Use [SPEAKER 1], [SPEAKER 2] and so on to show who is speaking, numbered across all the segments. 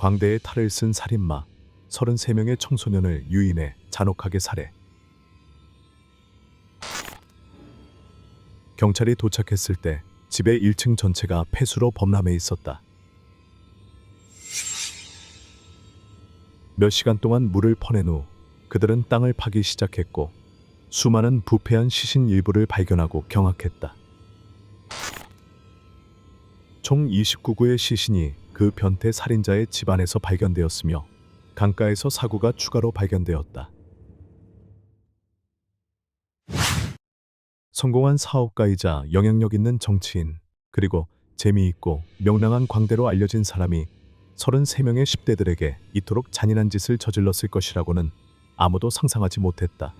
[SPEAKER 1] 광대에 탈을 쓴 살인마 33명의 청소년을 유인해 잔혹하게 살해. 경찰이 도착했을 때 집의 1층 전체가 폐수로 범람해 있었다. 몇 시간 동안 물을 퍼낸 후 그들은 땅을 파기 시작했고 수많은 부패한 시신 일부를 발견하고 경악했다. 총 29구의 시신이 그 변태 살인자의 집안에서 발견되었으며 강가에서 사구가 추가로 발견되었다. 성공한 사업가이자 영향력 있는 정치인 그리고 재미있고 명랑한 광대로 알려진 사람이 33명의 10대들에게 이토록 잔인한 짓을 저질렀을 것이라고는 아무도 상상하지 못했다.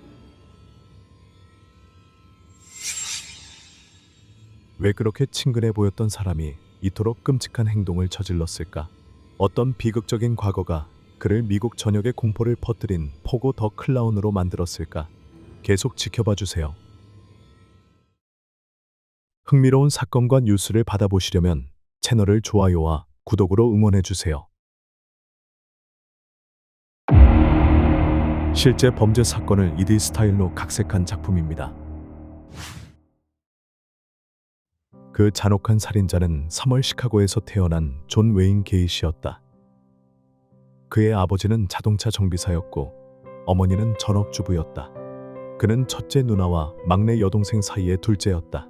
[SPEAKER 1] 왜 그렇게 친근해 보였던 사람이 이토록 끔찍한 행동을 저질렀을까? 어떤 비극적인 과거가 그를 미국 전역에 공포를 퍼뜨린 포고 더 클라운으로 만들었을까? 계속 지켜봐 주세요. 흥미로운 사건과 뉴스를 받아보시려면 채널을 좋아요와 구독으로 응원해 주세요. 실제 범죄 사건을 2D 스타일로 각색한 작품입니다. 그 잔혹한 살인자는 3월 시카고에서 태어난 존 웨인 게이시였다. 그의 아버지는 자동차 정비사였고 어머니는 전업주부였다. 그는 첫째 누나와 막내 여동생 사이의 둘째였다.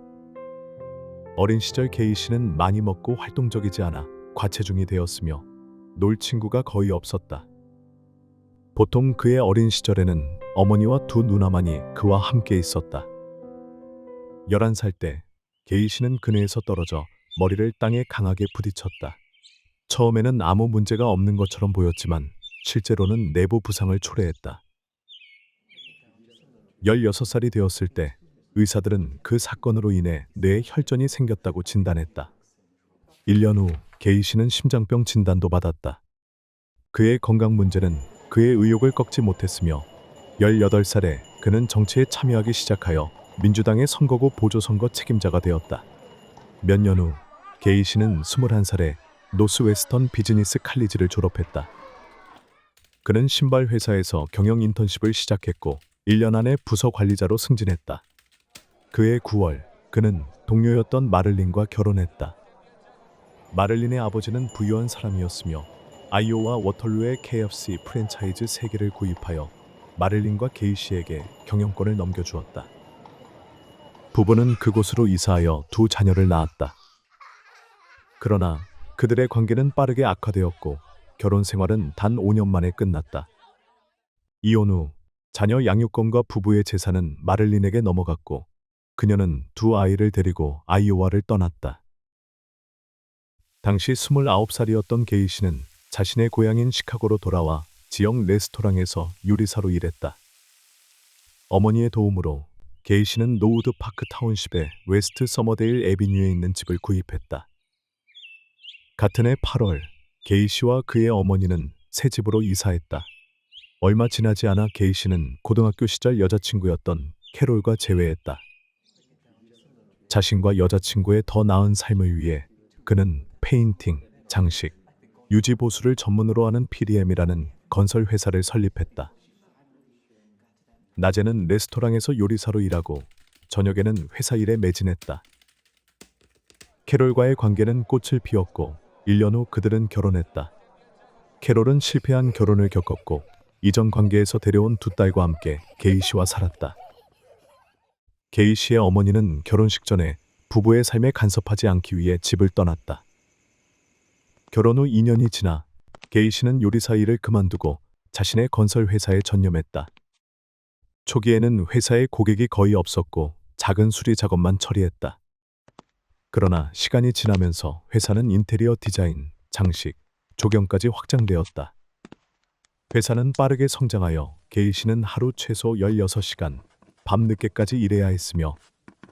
[SPEAKER 1] 어린 시절 게이시는 많이 먹고 활동적이지 않아 과체중이 되었으며 놀 친구가 거의 없었다. 보통 그의 어린 시절에는 어머니와 두 누나만이 그와 함께 있었다. 11살 때 게이시는 그네에서 떨어져 머리를 땅에 강하게 부딪혔다. 처음에는 아무 문제가 없는 것처럼 보였지만 실제로는 내부 부상을 초래했다. 16살이 되었을 때 의사들은 그 사건으로 인해 뇌에 혈전이 생겼다고 진단했다. 1년 후 게이시는 심장병 진단도 받았다. 그의 건강 문제는 그의 의욕을 꺾지 못했으며 18살에 그는 정치에 참여하기 시작하여 민주당의 선거구 보조선거 책임자가 되었다. 몇 년 후 게이시는 21살에 노스웨스턴 비즈니스 칼리지를 졸업했다. 그는 신발 회사에서 경영 인턴십을 시작했고 1년 안에 부서 관리자로 승진했다. 그해 9월 그는 동료였던 마를린과 결혼했다. 마를린의 아버지는 부유한 사람이었으며 아이오와 워털루의 KFC 프랜차이즈 3개를 구입하여 마를린과 게이시에게 경영권을 넘겨주었다. 부부는 그곳으로 이사하여 두 자녀를 낳았다. 그러나 그들의 관계는 빠르게 악화되었고 결혼 생활은 단 5년 만에 끝났다. 이혼 후 자녀 양육권과 부부의 재산은 마를린에게 넘어갔고 그녀는 두 아이를 데리고 아이오와를 떠났다. 당시 29살이었던 게이시는 자신의 고향인 시카고로 돌아와 지역 레스토랑에서 요리사로 일했다. 어머니의 도움으로 게이시는 노우드 파크 타운십의 웨스트 서머데일 에비뉴에 있는 집을 구입했다. 같은 해 8월 게이시와 그의 어머니는 새 집으로 이사했다. 얼마 지나지 않아 게이시는 고등학교 시절 여자친구였던 캐롤과 재회했다. 자신과 여자친구의 더 나은 삶을 위해 그는 페인팅, 장식, 유지 보수를 전문으로 하는 PDM이라는 건설 회사를 설립했다. 낮에는 레스토랑에서 요리사로 일하고 저녁에는 회사 일에 매진했다. 캐롤과의 관계는 꽃을 피웠고 1년 후 그들은 결혼했다. 캐롤은 실패한 결혼을 겪었고 이전 관계에서 데려온 두 딸과 함께 게이시와 살았다. 게이시의 어머니는 결혼식 전에 부부의 삶에 간섭하지 않기 위해 집을 떠났다. 결혼 후 2년이 지나 게이시는 요리사 일을 그만두고 자신의 건설 회사에 전념했다. 초기에는 회사에 고객이 거의 없었고 작은 수리 작업만 처리했다. 그러나 시간이 지나면서 회사는 인테리어 디자인, 장식, 조경까지 확장되었다. 회사는 빠르게 성장하여 게이시는 하루 최소 16시간, 밤늦게까지 일해야 했으며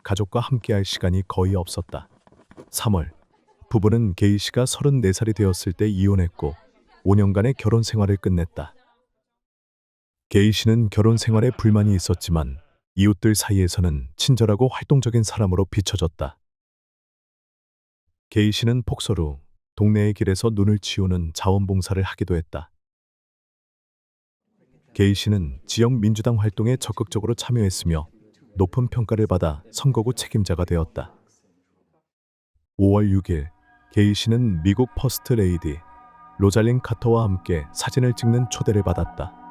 [SPEAKER 1] 가족과 함께할 시간이 거의 없었다. 3월, 부부는 게이시가 34살이 되었을 때 이혼했고 5년간의 결혼 생활을 끝냈다. 게이시는 결혼 생활에 불만이 있었지만 이웃들 사이에서는 친절하고 활동적인 사람으로 비춰졌다. 게이시는 폭설 후 동네의 길에서 눈을 치우는 자원봉사를 하기도 했다. 게이 씨는 지역 민주당 활동에 적극적으로 참여했으며 높은 평가를 받아 선거구 책임자가 되었다. 5월 6일 게이 씨는 미국 퍼스트 레이디 로잘린 카터와 함께 사진을 찍는 초대를 받았다.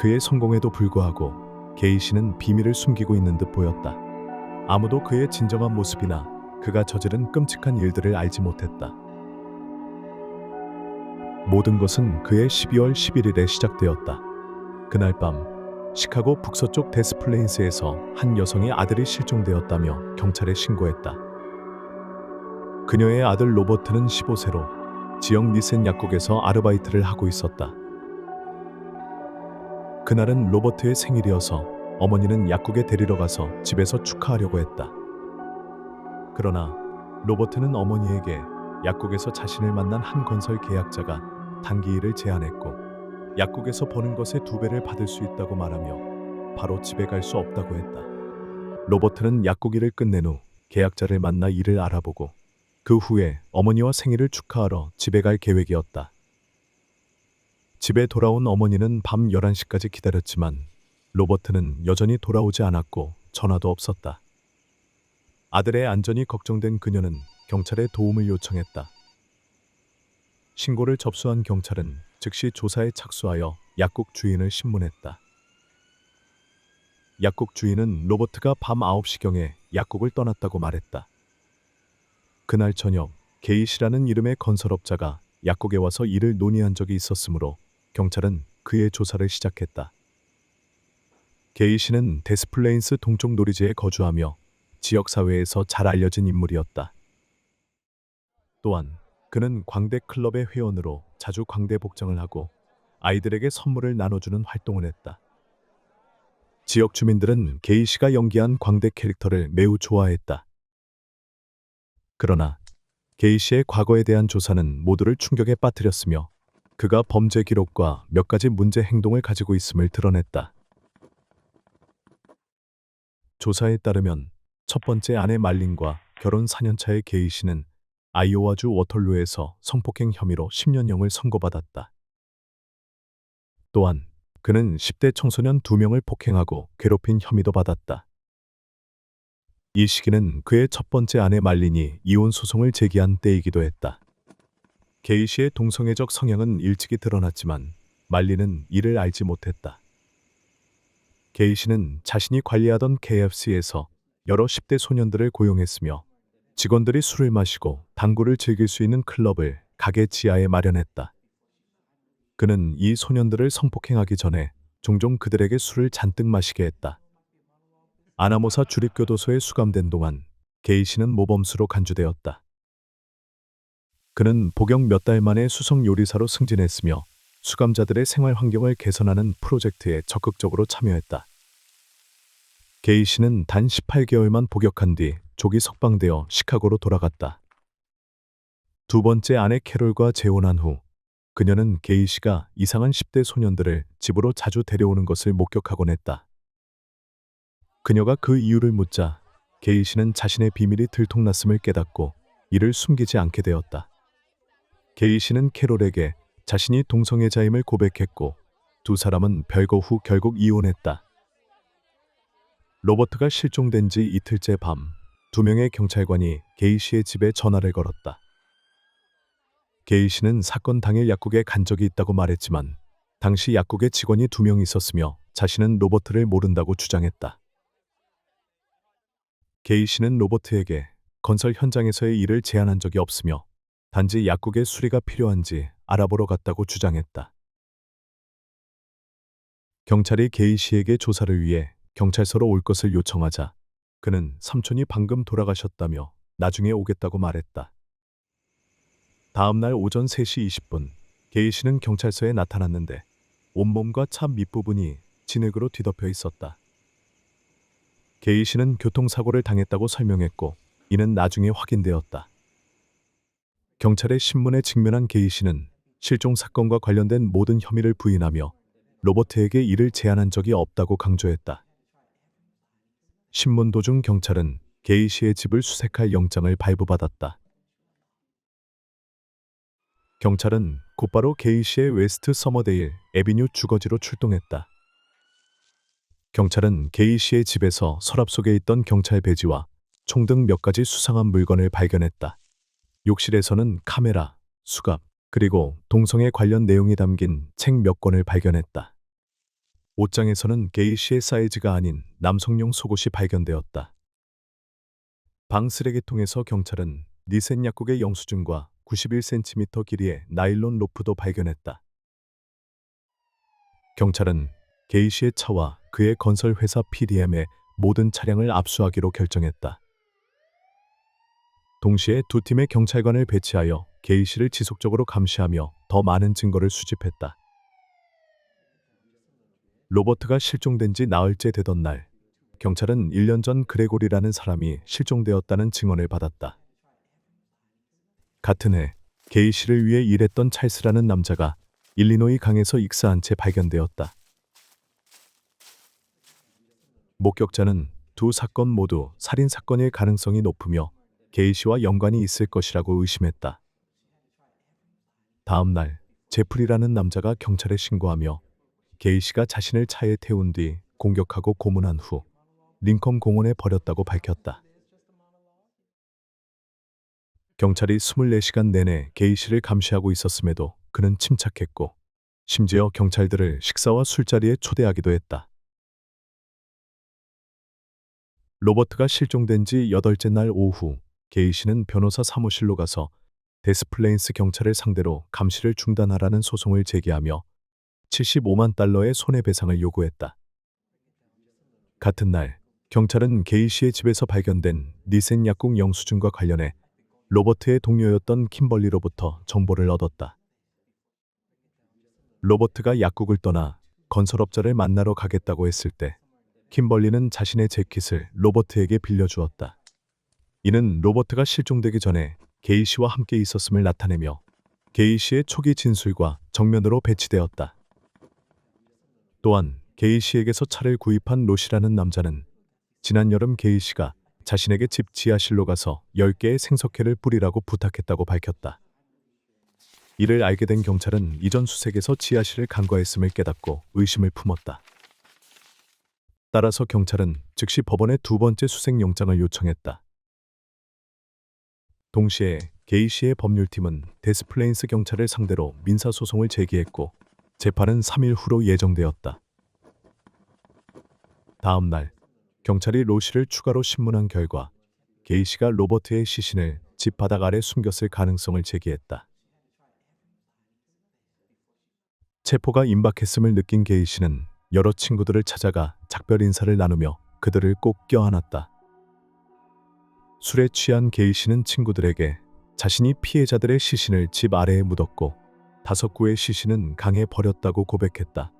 [SPEAKER 1] 그의 성공에도 불구하고 게이 씨는 비밀을 숨기고 있는 듯 보였다. 아무도 그의 진정한 모습이나 그가 저지른 끔찍한 일들을 알지 못했다. 모든 것은 그의 12월 11일에 시작되었다. 그날 밤 시카고 북서쪽 데스플레인스에서 한 여성의 아들이 실종되었다며 경찰에 신고했다. 그녀의 아들 로버트는 15세로 지역 니센 약국에서 아르바이트를 하고 있었다. 그날은 로버트의 생일이어서 어머니는 약국에 데리러 가서 집에서 축하하려고 했다. 그러나 로버트는 어머니에게 약국에서 자신을 만난 한 건설 계약자가 단기 일을 제안했고 약국에서 버는 것의 두 배를 받을 수 있다고 말하며 바로 집에 갈 수 없다고 했다. 로버트는 약국 일을 끝낸 후 계약자를 만나 일을 알아보고 그 후에 어머니와 생일을 축하하러 집에 갈 계획이었다. 집에 돌아온 어머니는 밤 11시까지 기다렸지만 로버트는 여전히 돌아오지 않았고 전화도 없었다. 아들의 안전이 걱정된 그녀는 경찰에 도움을 요청했다. 신고를 접수한 경찰은 즉시 조사에 착수하여 약국 주인을 신문했다. 약국 주인은 로버트가 밤 9시경에 약국을 떠났다고 말했다. 그날 저녁 게이시라는 이름의 건설업자가 약국에 와서 일을 논의한 적이 있었으므로 경찰은 그의 조사를 시작했다. 게이 씨는 데스플레인스 동쪽 놀이지에 거주하며 지역 사회에서 잘 알려진 인물이었다. 또한 그는 광대 클럽의 회원으로 자주 광대 복장을 하고 아이들에게 선물을 나눠주는 활동을 했다. 지역 주민들은 게이 씨가 연기한 광대 캐릭터를 매우 좋아했다. 그러나 게이 씨의 과거에 대한 조사는 모두를 충격에 빠뜨렸으며 그가 범죄 기록과 몇 가지 문제 행동을 가지고 있음을 드러냈다. 조사에 따르면 첫 번째 아내 말린과 결혼 4년차의 게이 씨는 아이오와주 워털루에서 성폭행 혐의로 10년형을 선고받았다. 또한 그는 10대 청소년 2명을 폭행하고 괴롭힌 혐의도 받았다. 이 시기는 그의 첫 번째 아내 말린이 이혼 소송을 제기한 때이기도 했다. 게이 씨의 동성애적 성향은 일찍이 드러났지만 말린은 이를 알지 못했다. 게이 씨는 자신이 관리하던 KFC에서 여러 10대 소년들을 고용했으며 직원들이 술을 마시고 당구를 즐길 수 있는 클럽을 가게 지하에 마련했다. 그는 이 소년들을 성폭행하기 전에 종종 그들에게 술을 잔뜩 마시게 했다. 아나모사 주립교도소에 수감된 동안 게이 씨는 모범수로 간주되었다. 그는 복역 몇 달 만에 수석 요리사로 승진했으며 수감자들의 생활 환경을 개선하는 프로젝트에 적극적으로 참여했다. 게이 씨는 단 18개월만 복역한 뒤 조기 석방되어 시카고로 돌아갔다. 두 번째 아내 캐롤과 재혼한 후 그녀는 게이 씨가 이상한 10대 소년들을 집으로 자주 데려오는 것을 목격하곤 했다. 그녀가 그 이유를 묻자 게이 씨는 자신의 비밀이 들통났음을 깨닫고 이를 숨기지 않게 되었다. 게이 씨는 캐롤에게 자신이 동성애자임을 고백했고 두 사람은 별거 후 결국 이혼했다. 로버트가 실종된 지 이틀째 밤, 두 명의 경찰관이 게이 씨의 집에 전화를 걸었다. 게이 씨는 사건 당일 약국에 간 적이 있다고 말했지만 당시 약국에 직원이 두 명 있었으며 자신은 로버트를 모른다고 주장했다. 게이 씨는 로버트에게 건설 현장에서의 일을 제안한 적이 없으며 단지 약국에 수리가 필요한지 알아보러 갔다고 주장했다. 경찰이 게이 씨에게 조사를 위해 경찰서로 올 것을 요청하자 그는 삼촌이 방금 돌아가셨다며 나중에 오겠다고 말했다. 다음 날 오전 3시 20분 게이 씨는 경찰서에 나타났는데 온몸과 차 밑부분이 진흙으로 뒤덮여 있었다. 게이 씨는 교통사고를 당했다고 설명했고 이는 나중에 확인되었다. 경찰의 신문에 직면한 게이 씨는 실종 사건과 관련된 모든 혐의를 부인하며 로버트에게 이를 제안한 적이 없다고 강조했다. 신문 도중 경찰은 게이 씨의 집을 수색할 영장을 발부받았다. 경찰은 곧바로 게이 씨의 웨스트 서머데일 에비뉴 주거지로 출동했다. 경찰은 게이 씨의 집에서 서랍 속에 있던 경찰 배지와 총 등 몇 가지 수상한 물건을 발견했다. 욕실에서는 카메라, 수갑, 그리고 동성애 관련 내용이 담긴 책 몇 권을 발견했다. 옷장에서는 게이 씨의 사이즈가 아닌 남성용 속옷이 발견되었다. 방 쓰레기통에서 경찰은 니센 약국의 영수증과 91cm 길이의 나일론 로프도 발견했다. 경찰은 게이 씨의 차와 그의 건설 회사 PDM의 모든 차량을 압수하기로 결정했다. 동시에 두 팀의 경찰관을 배치하여 게이 씨를 지속적으로 감시하며 더 많은 증거를 수집했다. 로버트가 실종된 지 나흘째 되던 날, 경찰은 1년 전 그레고리라는 사람이 실종되었다는 증언을 받았다. 같은 해, 게이 씨를 위해 일했던 찰스라는 남자가 일리노이 강에서 익사한 채 발견되었다. 목격자는 두 사건 모두 살인 사건일 가능성이 높으며 게이 씨와 연관이 있을 것이라고 의심했다. 다음 날, 제프리라는 남자가 경찰에 신고하며 게이 씨가 자신을 차에 태운 뒤 공격하고 고문한 후 링컨 공원에 버렸다고 밝혔다. 경찰이 24시간 내내 게이 씨를 감시하고 있었음에도 그는 침착했고 심지어 경찰들을 식사와 술자리에 초대하기도 했다. 로버트가 실종된 지 여덟째 날 오후 게이 씨는 변호사 사무실로 가서 데스플레인스 경찰을 상대로 감시를 중단하라는 소송을 제기하며 75만 달러의 손해배상을 요구했다. 같은 날 경찰은 게이 씨의 집에서 발견된 니센 약국 영수증과 관련해 로버트의 동료였던 킴벌리로부터 정보를 얻었다. 로버트가 약국을 떠나 건설업자를 만나러 가겠다고 했을 때 킴벌리는 자신의 재킷을 로버트에게 빌려주었다. 이는 로버트가 실종되기 전에 게이 씨와 함께 있었음을 나타내며 게이 씨의 초기 진술과 정면으로 배치되었다. 또한 게이 씨에게서 차를 구입한 로시라는 남자는 지난 여름 게이 씨가 자신에게 집 지하실로 가서 10개의 생석회를 뿌리라고 부탁했다고 밝혔다. 이를 알게 된 경찰은 이전 수색에서 지하실을 간과했음을 깨닫고 의심을 품었다. 따라서 경찰은 즉시 법원에 두 번째 수색 영장을 요청했다. 동시에 게이 씨의 법률팀은 데스플레인스 경찰을 상대로 민사소송을 제기했고 재판은 3일 후로 예정되었다. 다음 날 경찰이 로시를 추가로 신문한 결과 게이 씨가 로버트의 시신을 집 바닥 아래 숨겼을 가능성을 제기했다. 체포가 임박했음을 느낀 게이 씨는 여러 친구들을 찾아가 작별 인사를 나누며 그들을 꼭 껴안았다. 술에 취한 게이 씨는 친구들에게 자신이 피해자들의 시신을 집 아래에 묻었고 다섯 구의 시신은 강에 버렸다고 고백했다.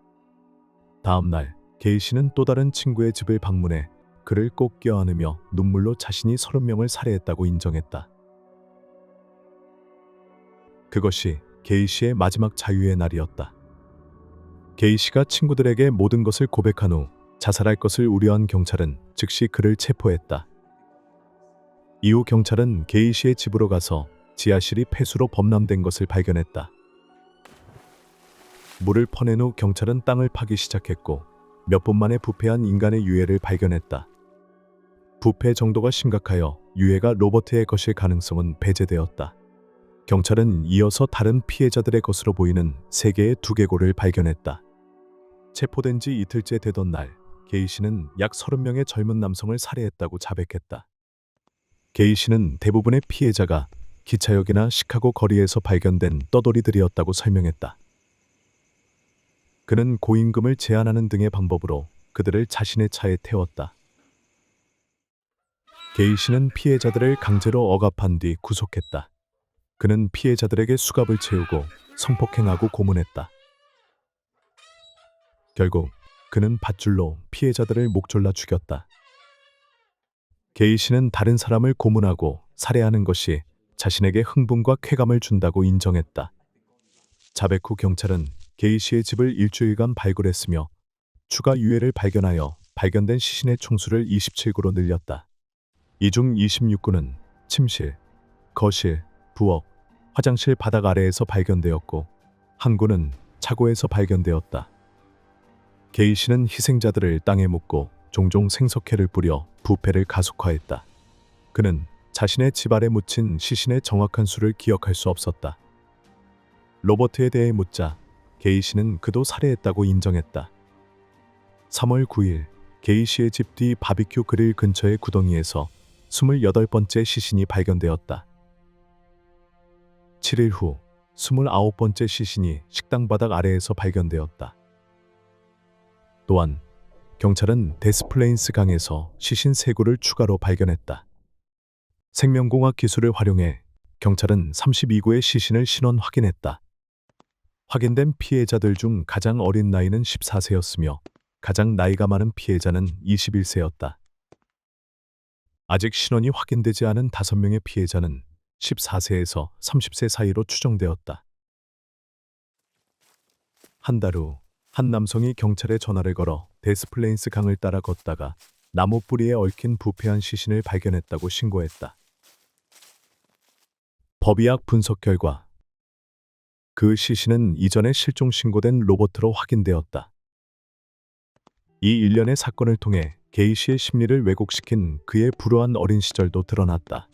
[SPEAKER 1] 다음 날 게이 씨는 또 다른 친구의 집을 방문해 그를 꼭 껴안으며 눈물로 자신이 서른 명을 살해했다고 인정했다. 그것이 게이 씨의 마지막 자유의 날이었다. 게이 씨가 친구들에게 모든 것을 고백한 후 자살할 것을 우려한 경찰은 즉시 그를 체포했다. 이후 경찰은 게이 씨의 집으로 가서 지하실이 폐수로 범람된 것을 발견했다. 물을 퍼낸 후 경찰은 땅을 파기 시작했고 몇 분 만에 부패한 인간의 유해를 발견했다. 부패 정도가 심각하여 유해가 로버트의 것일 가능성은 배제되었다. 경찰은 이어서 다른 피해자들의 것으로 보이는 세 개의 두개골을 발견했다. 체포된 지 이틀째 되던 날, 게이 씨는 약 30명의 젊은 남성을 살해했다고 자백했다. 게이 씨는 대부분의 피해자가 기차역이나 시카고 거리에서 발견된 떠돌이들이었다고 설명했다. 그는 고임금을 제한하는 등의 방법으로 그들을 자신의 차에 태웠다. 게이 씨는 피해자들을 강제로 억압한 뒤 구속했다. 그는 피해자들에게 수갑을 채우고 성폭행하고 고문했다. 결국 그는 밧줄로 피해자들을 목졸라 죽였다. 게이 씨는 다른 사람을 고문하고 살해하는 것이 자신에게 흥분과 쾌감을 준다고 인정했다. 자백 후 경찰은 게이 씨의 집을 일주일간 발굴했으며 추가 유해를 발견하여 발견된 시신의 총수를 27구로 늘렸다. 이 중 26구는 침실, 거실, 부엌, 화장실 바닥 아래에서 발견되었고 한 구는 차고에서 발견되었다. 게이 씨는 희생자들을 땅에 묻고 종종 생석회를 뿌려 부패를 가속화했다. 그는 자신의 집 아래 묻힌 시신의 정확한 수를 기억할 수 없었다. 로버트에 대해 묻자 게이 씨는 그도 살해했다고 인정했다. 3월 9일 게이 씨의 집 뒤 바비큐 그릴 근처의 구덩이에서 28번째 시신이 발견되었다. 7일 후 29번째 시신이 식당 바닥 아래에서 발견되었다. 또한 경찰은 데스플레인스 강에서 시신 3구를 추가로 발견했다. 생명공학 기술을 활용해 경찰은 32구의 시신을 신원 확인했다. 확인된 피해자들 중 가장 어린 나이는 14세였으며 가장 나이가 많은 피해자는 21세였다. 아직 신원이 확인되지 않은 5명의 피해자는 14세에서 30세 사이로 추정되었다. 한 달 후 한 남성이 경찰에 전화를 걸어 데스플레인스 강을 따라 걷다가 나무 뿌리에 얽힌 부패한 시신을 발견했다고 신고했다. 법의학 분석 결과 그 시신은 이전에 실종 신고된 로버트로 확인되었다. 이 일련의 사건을 통해 게이 씨의 심리를 왜곡시킨 그의 불우한 어린 시절도 드러났다.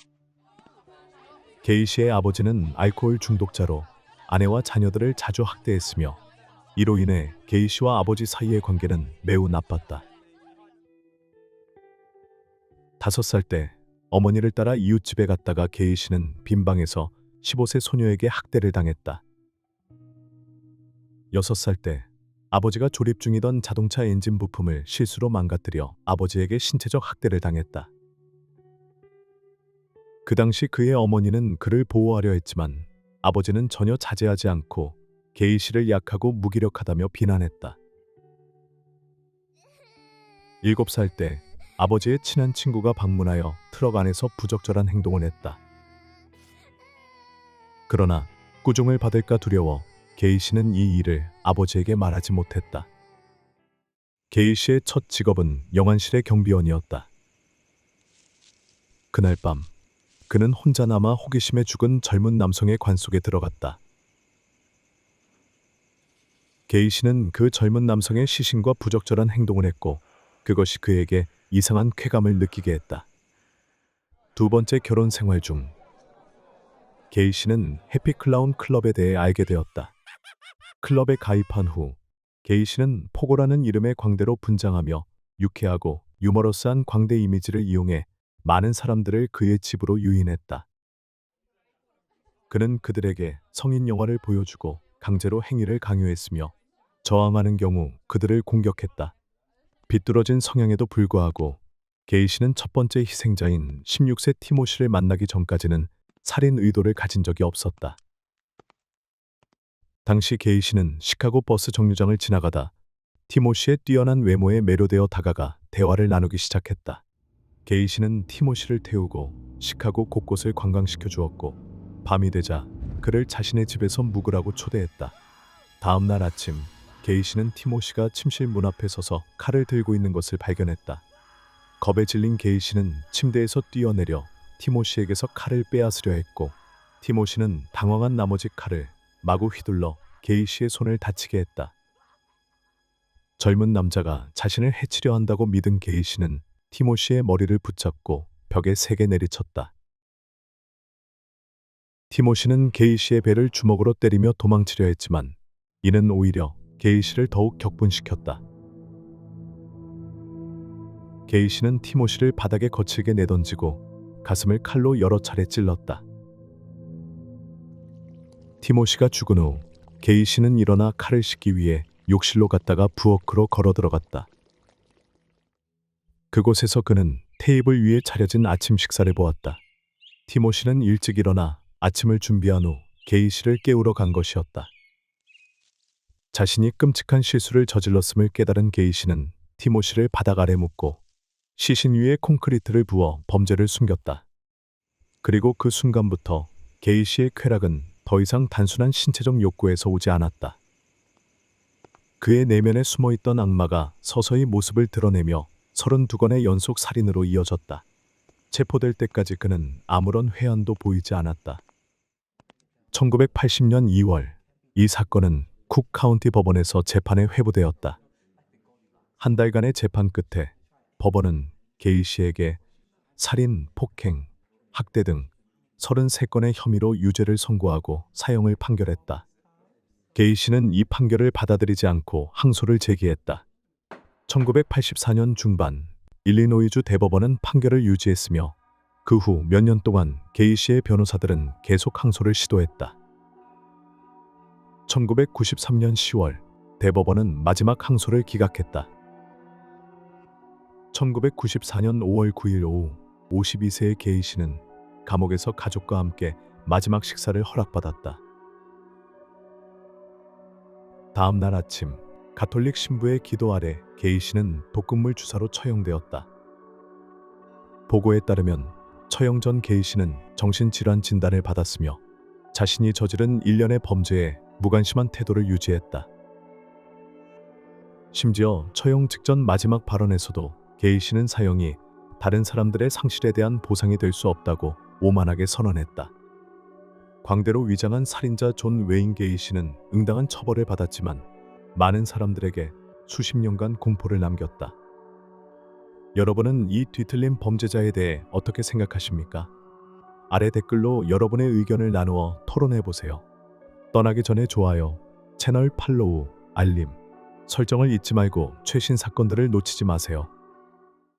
[SPEAKER 1] 게이 씨의 아버지는 알코올 중독자로 아내와 자녀들을 자주 학대했으며 이로 인해 게이 씨와 아버지 사이의 관계는 매우 나빴다. 다섯 살 때 어머니를 따라 이웃집에 갔다가 게이 씨는 빈방에서 15세 소녀에게 학대를 당했다. 여섯 살 때 아버지가 조립 중이던 자동차 엔진 부품을 실수로 망가뜨려 아버지에게 신체적 학대를 당했다. 그 당시 그의 어머니는 그를 보호하려 했지만 아버지는 전혀 자제하지 않고 게이 씨를 약하고 무기력하다며 비난했다. 일곱 살때 아버지의 친한 친구가 방문하여 트럭 안에서 부적절한 행동을 했다. 그러나 꾸중을 받을까 두려워 게이 씨는 이 일을 아버지에게 말하지 못했다. 게이 씨의 첫 직업은 영안실의 경비원이었다. 그날 밤 그는 혼자 남아 호기심에 죽은 젊은 남성의 관 속에 들어갔다. 게이 씨는 그 젊은 남성의 시신과 부적절한 행동을 했고 그것이 그에게 이상한 쾌감을 느끼게 했다. 두 번째 결혼 생활 중 게이 씨는 해피클라운 클럽에 대해 알게 되었다. 클럽에 가입한 후 게이 씨는 포고라는 이름의 광대로 분장하며 유쾌하고 유머러스한 광대 이미지를 이용해 많은 사람들을 그의 집으로 유인했다. 그는 그들에게 성인 영화를 보여주고 강제로 행위를 강요했으며 저항하는 경우 그들을 공격했다. 비뚤어진 성향에도 불구하고 게이 씨는 첫 번째 희생자인 16세 티모시를 만나기 전까지는 살인 의도를 가진 적이 없었다. 당시 게이 씨는 시카고 버스 정류장을 지나가다 티모시의 뛰어난 외모에 매료되어 다가가 대화를 나누기 시작했다. 게이 씨는 티모시를 태우고 시카고 곳곳을 관광시켜 주었고 밤이 되자 그를 자신의 집에서 묵으라고 초대했다. 다음 날 아침 게이 씨는 티모시가 침실 문 앞에 서서 칼을 들고 있는 것을 발견했다. 겁에 질린 게이 씨는 침대에서 뛰어내려 티모시에게서 칼을 빼앗으려 했고 티모시는 당황한 나머지 칼을 마구 휘둘러 게이 씨의 손을 다치게 했다. 젊은 남자가 자신을 해치려 한다고 믿은 게이 씨는 티모시의 머리를 붙잡고 벽에 세게 내리쳤다. 티모시는 게이 씨의 배를 주먹으로 때리며 도망치려 했지만 이는 오히려 게이 씨를 더욱 격분시켰다. 게이 씨는 티모시를 바닥에 거칠게 내던지고 가슴을 칼로 여러 차례 찔렀다. 티모시가 죽은 후 게이 씨는 일어나 칼을 씻기 위해 욕실로 갔다가 부엌으로 걸어 들어갔다. 그곳에서 그는 테이블 위에 차려진 아침 식사를 보았다. 티모시는 일찍 일어나 아침을 준비한 후 게이 씨를 깨우러 간 것이었다. 자신이 끔찍한 실수를 저질렀음을 깨달은 게이 씨는 티모시를 바닥 아래 묻고 시신 위에 콘크리트를 부어 범죄를 숨겼다. 그리고 그 순간부터 게이 씨의 쾌락은 더 이상 단순한 신체적 욕구에서 오지 않았다. 그의 내면에 숨어 있던 악마가 서서히 모습을 드러내며 32건의 연속 살인으로 이어졌다. 체포될 때까지 그는 아무런 회한도 보이지 않았다. 1980년 2월 이 사건은 쿡 카운티 법원에서 재판에 회부되었다. 한 달간의 재판 끝에 법원은 게이 씨에게 살인, 폭행, 학대 등 33건의 혐의로 유죄를 선고하고 사형을 판결했다. 게이 씨는 이 판결을 받아들이지 않고 항소를 제기했다. 1984년 중반 일리노이주 대법원은 판결을 유지했으며 그 후 몇 년 동안 게이 씨의 변호사들은 계속 항소를 시도했다. 1993년 10월 대법원은 마지막 항소를 기각했다. 1994년 5월 9일 오후 52세의 게이 씨는 감옥에서 가족과 함께 마지막 식사를 허락받았다. 다음 날 아침 가톨릭 신부의 기도 아래 게이 씨는 독극물 주사로 처형되었다. 보고에 따르면 처형 전 게이 씨는 정신질환 진단을 받았으며 자신이 저지른 일련의 범죄에 무관심한 태도를 유지했다. 심지어 처형 직전 마지막 발언에서도 게이 씨는 사형이 다른 사람들의 상실에 대한 보상이 될 수 없다고 오만하게 선언했다. 광대로 위장한 살인자 존 웨인 게이 씨는 응당한 처벌을 받았지만 많은 사람들에게 수십 년간 공포를 남겼다. 여러분은 이 뒤틀린 범죄자에 대해 어떻게 생각하십니까? 아래 댓글로 여러분의 의견을 나누어 토론해 보세요. 떠나기 전에 좋아요, 채널 팔로우, 알림, 설정을 잊지 말고 최신 사건들을 놓치지 마세요.